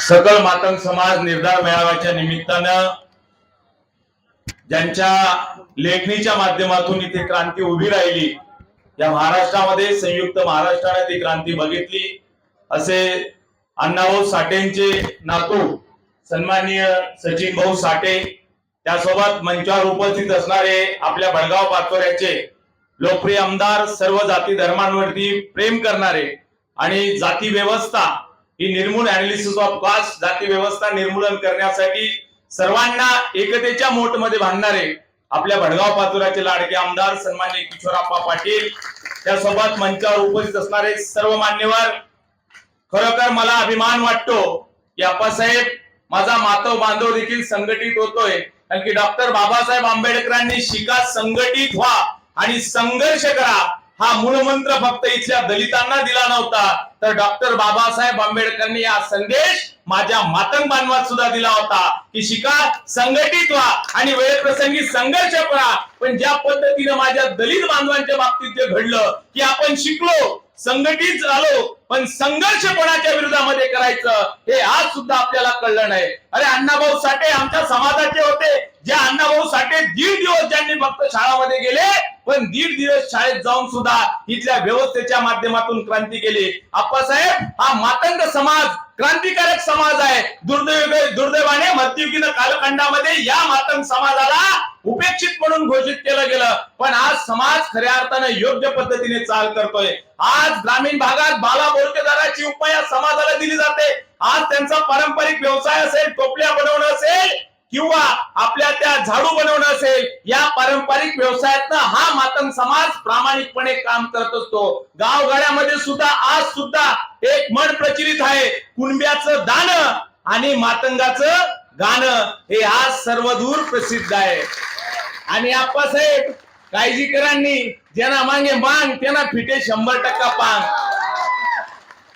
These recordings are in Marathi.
सकल मातंग समाज निर्धार मेळाव्याच्या निमित्तानं ज्यांच्या लेखणीच्या माध्यमातून इथे क्रांती उभी राहिली या महाराष्ट्रामध्ये संयुक्त महाराष्ट्राने ती क्रांती बघितली. असे अण्णाभाऊ साठेंचे नातू सन्माननीय सचिन भाऊ साठे त्यासोबत मंचावर उपस्थित असणारे आपल्या बडगाव पाचोऱ्याचे लोकप्रिय आमदार सर्व जाती धर्मांवरती प्रेम करणारे आणि जाती व्यवस्था ही निर्मूल अनालिसिस ऑफ कास्ट जाती व्यवस्था निर्मूलन करण्यासाठी सर्वांना एकतेच्या मोठमध्ये बांधणारे आपल्या भडगाव पातुराचे लाडके आमदार सन्मान्य किशोराप्पा पाटील त्यासोबत मंचावर उपस्थित असणारे सर्व मान्यवर खरोखर मला अभिमान वाटतो की आप्पासाहेब माझा मातव बांधव देखील संघटित होतोय. कारण की डॉक्टर बाबासाहेब आंबेडकरांनी शिका संघटित व्हा आणि संघर्ष करा हा मूळ मंत्र फक्त इथल्या दलितांना दिला नव्हता. तर डॉक्टर बाबासाहेब आंबेडकरांनी हा संदेश माझ्या मातंग बांधवात सुद्धा दिला होता. की शिका संघटित व्हा आणि वेळप्रसंगी संघर्ष करा. पण ज्या पद्धतीनं माझ्या दलित बांधवांच्या बाबतीत जे घडलं की आपण शिकलो संघटित झालो पण संघर्ष कोणाच्या विरोधामध्ये करायचं हे आज सुद्धा आपल्याला कळलं नाही. अरे अण्णाभाऊ साठे आमच्या समाजाचे होते. जे अण्णाभाऊ साठे दीड दिवस ज्यांनी फक्त शाळामध्ये गेले पण दीड दिवस शाळेत जाऊन सुद्धा इथल्या व्यवस्थेच्या माध्यमातून क्रांती केली. आप्पासाहेब हा मातंग समाज क्रांतिकारक समाज आहे. दुर्दैव दुर्दैवाने मध्ययुगीन कालखंडामध्ये या मातंग समाजाला उपेक्षित म्हणून घोषित केलं गेलं. पण आज समाज खऱ्या अर्थानं योग्य पद्धतीने चाल करतोय. आज ग्रामीण भागात बाला बोलकेदाराची उपाय समाजाला दिली जाते. आज त्यांचा पारंपरिक व्यवसाय असेल टोपल्या बनवणं असेल किंवा आपल्या त्या झाडू बनवणं असेल या पारंपरिक व्यवसायातनं हा मातंग समाज प्रामाणिकपणे काम करत असतो. गावगाड्यामध्ये सुद्धा आज सुद्धा एक मन प्रचलित आहे. कुणब्याचं दान आणि मातंगाचं गाणं हे आज सर्वदूर प्रसिद्ध आहे. आणि आप्पासाहेब काळजीकरांनी ज्यांना मागे मांग त्यांना फिटे शंभर टक्का पांग.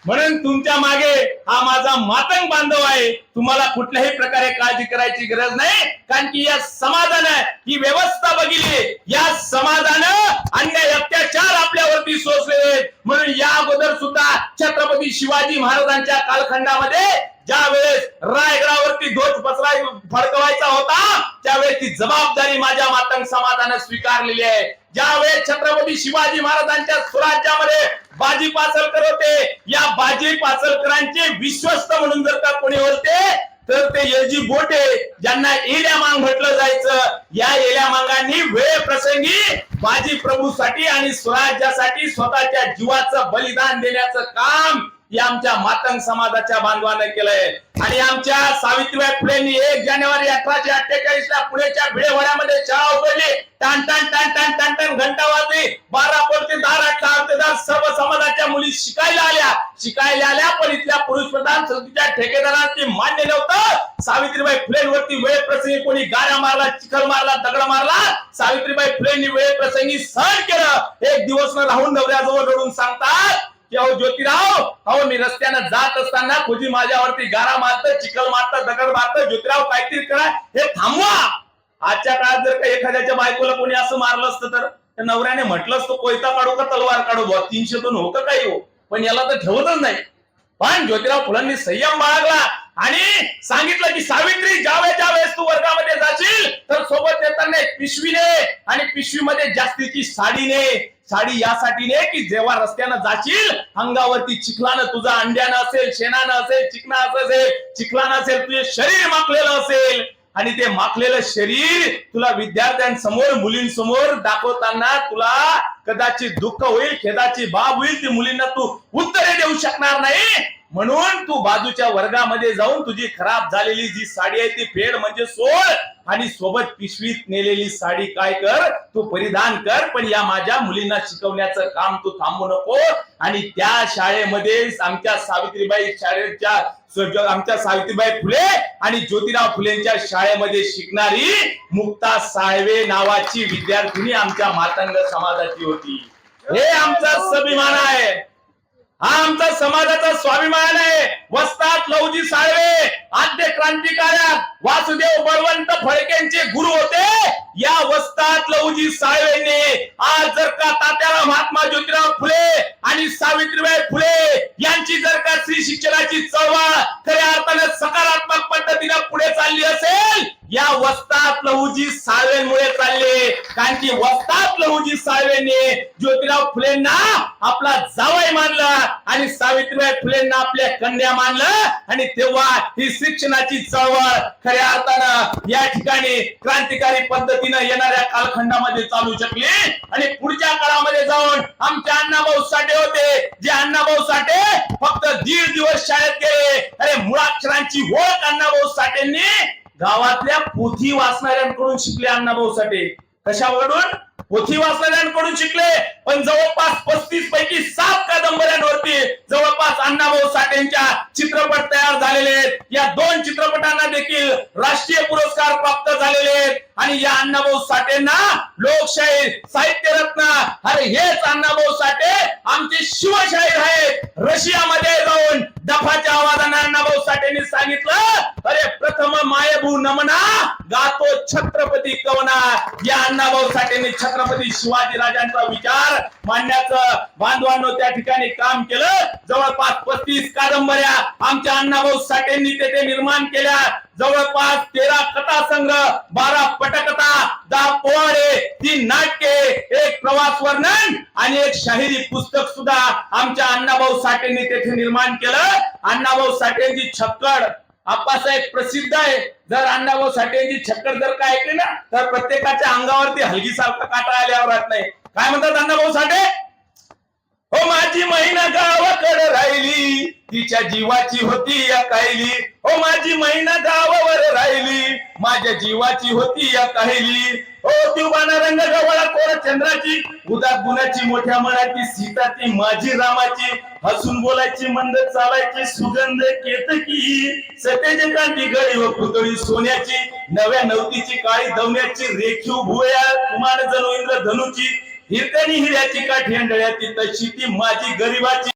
म्हणून तुमच्या मागे हा माझा मातंग बांधव आहे. तुम्हाला कुठल्याही प्रकारे काळजी करायची गरज नाही. कारण की या समाजानं ही व्यवस्था बघितली. या समाजानं अन्याय अत्याचार आपल्यावरती सोसले म्हणून या अगोदर सुद्धा छत्रपती शिवाजी महाराजांच्या कालखंडामध्ये ज्या वेळेस रायगडावरती ध्वज पसराय फडकवायचा होता त्यावेळेस ती जबाबदारी माझ्या मातंग समाजानं स्वीकारलेली आहे. ज्या वेळेस छत्रपती शिवाजी महाराजांच्या स्वराज्यामध्ये बाजी पासलकर होते या बाजी पासलकरांचे विश्वस्त म्हणून जर का कोणी होते तर ते एलजी बोटे ज्यांना येल्या मांग म्हटलं जायचं या येल्या मांगांनी वेळ प्रसंगी बाजी प्रभूसाठी आणि स्वराज्यासाठी स्वतःच्या जीवाचं बलिदान देण्याचं काम या आमच्या मातंग समाजाच्या बांधवाने केलंय. आणि आमच्या सावित्रीबाई फुलेंनी एक जानेवारी अठराशे अठ्ठेचाळीस ला पुण्याच्या भिडेवाड्यामध्ये शाळा उघडली. टान टान टान टान टान टान घंटा वाजली. बारा पोलते दार अठरा अर्तेदार सर्व समाजाच्या मुली शिकायला आल्या. शिकायला आल्या पण इथल्या पुरुष प्रधान संस्थेच्या ठेकेदारांनी मान्य नव्हतं. सावित्रीबाई फुलेंवरती वेळ प्रसंगी कोणी गाड्या मारला चिखल मारला दगड मारला? सावित्रीबाई फुलेंनी वेळ प्रसंगी सहन केलं. एक दिवस राहून नवऱ्याजवळ रडून सांगतात की अहो ज्योतिराव. अहो मी रस्त्यानं जात असताना खुजी माझ्यावरती गारा मारत चिखल मारत दगड मारत. ज्योतिराव काहीतरी करा. हे थांबवा. आजच्या काळात जर का एखाद्याच्या बायकोला कोणी असं मारलं असतं तर नवऱ्याने म्हटलं असतं कोयता काढू का तलवार काढू बुवा? तीनशे दोन होत काही हो पण याला तर ठेवतच नाही. पण ज्योतिराव फुलांनी संयम बाळगला आणि सांगितलं की सावित्री ज्यावेळेस ज्यावेळेस तू वर्गामध्ये जाशील तर सोबत पिशवीने पिशवी ने आणि पिशवीमध्ये जास्तीची साडी ने साडी यासाठी ने की जेव्हा रस्त्यानं जाशील अंगावरती चिखलानं तुझं अंड्यानं असेल शेणानं असेल चिकना असेल चिखलानं असेल तुझे शरीर माखलेलं असेल. आणि ते माखलेलं शरीर तुला विद्यार्थ्यांसमोर मुलींसमोर दाखवताना तुला कदाचित दुःख होईल खेदाची बाब होईल ती मुलींना तू उत्तरे देऊ शकणार नाही. म्हणून तू बाजूच्या वर्गामध्ये जाऊन तुझी खराब झालेली जी साडी आहे ती फेड म्हणजे सोड. आणि सोबत पिशवीत नेलेली साडी काय कर? तू परिधान कर पण या माझ्या मुलींना शिकवण्याचं काम तू थांबू नको. आणि त्या शाळेमध्ये आमच्या सावित्रीबाई शाळेच्या आमच्या सावित्रीबाई फुले आणि ज्योतिराव फुलेंच्या शाळेमध्ये शिकणारी मुक्ता साळवे नावाची विद्यार्थिनी आमच्या मातंग समाजाची होती. हे आमचा स्वाभिमान आहे. हा आमचा समाजाचा स्वाभिमान आहे. वस्तात लवजी साळवे आद्य क्रांतिकारक वासुदेव बळवंत फडकेंचे गुरु होते. या वस्तात लवजी साळवेने आज जर का तात्याला महात्मा ज्योतिराव फुले आणि सावित्रीबाई फुले यांची जर का स्त्री शिक्षणाची चळवळ खऱ्या अर्थाने सकारात्मक पद्धतीने पुढे चालली असेल या वस्तात लहूजी साळवेंमुळे चालले. कारण की वस्तात लहूजी साळवेंनी ज्योतिराव फुलेंना आपला जावय मानलं आणि सावित्रीबाई फुलेंना आपल्या कन्या मानलं. आणि तेव्हा ही शिक्षणाची चळवळ खऱ्या अर्थानं या ठिकाणी क्रांतिकारी पद्धतीनं येणाऱ्या कालखंडामध्ये चालू शकली. आणि पुढच्या काळामध्ये जाऊन आमचे अण्णाभाऊ साठे होते. जे अण्णाभाऊ साठे फक्त दीड दिवस शाळेत गेले. अरे मुळाक्षरांची ओळख अण्णाभाऊ साठेंनी गावातल्या पोथी वाचणाऱ्यांकडून शिकले अण्णाभाऊ साठे कशाकडून पोथी वाचणाऱ्यांकडून शिकले पण जवळपास पस्तीस पैकी सात कादंबऱ्यांवरती जवळपास अण्णाभाऊ साठेंच्या चित्रपट तयार झालेले आहेत. या दोन चित्रपटांना देखील राष्ट्रीय पुरस्कार प्राप्त झालेले आहेत. आणि या अण्णाभाऊ साठेंना लोकशाही साहित्यरत्न अरे हेच अण्णाभाऊ साठे आमचे शिवशाहीर आहेत. रशियामध्ये जाऊन दफाच्या आवाजाने अण्णाभाऊ साठेंनी सांगितलं अरे प्रथम मायभू नमना गातो छत्रपती कवना. या अण्णाभाऊ साठेंनी छत्रपती शिवाजी राजांचा विचार मांडण्याचं बांधवांनो त्या ठिकाणी काम केलं. जवळपास पस्तीस कादंबऱ्या आमच्या अण्णाभाऊ साठेंनी तेथे निर्माण केल्या. जवळपास तेरा कथा संग्रह बारा पटकथा दहा पोवाडे तीन नाटके एक प्रवास वर्णन आणि एक शाहिरी पुस्तक सुद्धा आमच्या अण्णाभाऊ साठेंनी तेथे निर्माण केलं. अण्णाभाऊ साठेंची छक्कड आप्पासाहेब प्रसिद्ध आहे. जर अण्णाभाऊ साठेंची छक्कड जर काय ऐकली ना तर प्रत्येकाच्या अंगावरती हलगी सारखा काटा आल्यावर राहत नाही. काय म्हणतात अण्णाभाऊ साठे? हो माझी महिना गावाकडे राहिली. तिच्या जीवाची होती या कायली हो माझी महिना गावावर राहिली. माझ्या जीवाची होती या कायली हो दिवाना रंग गवळा कोरा चंद्राची उदा गुणाची मोठ्या मनाची सीता ती माझी रामाची हसून बोलायची मंद चालायची सुगंध केतकी सतेज कांती गळी व पुतळी सोन्याची नव्या नवतीची काळी दवण्याची रेखीव भुवया कुमार जणू इंद्र धनुची हिरकणी हिऱ्याची काठी अंडळ्याची तशी ती माझी गरिबाची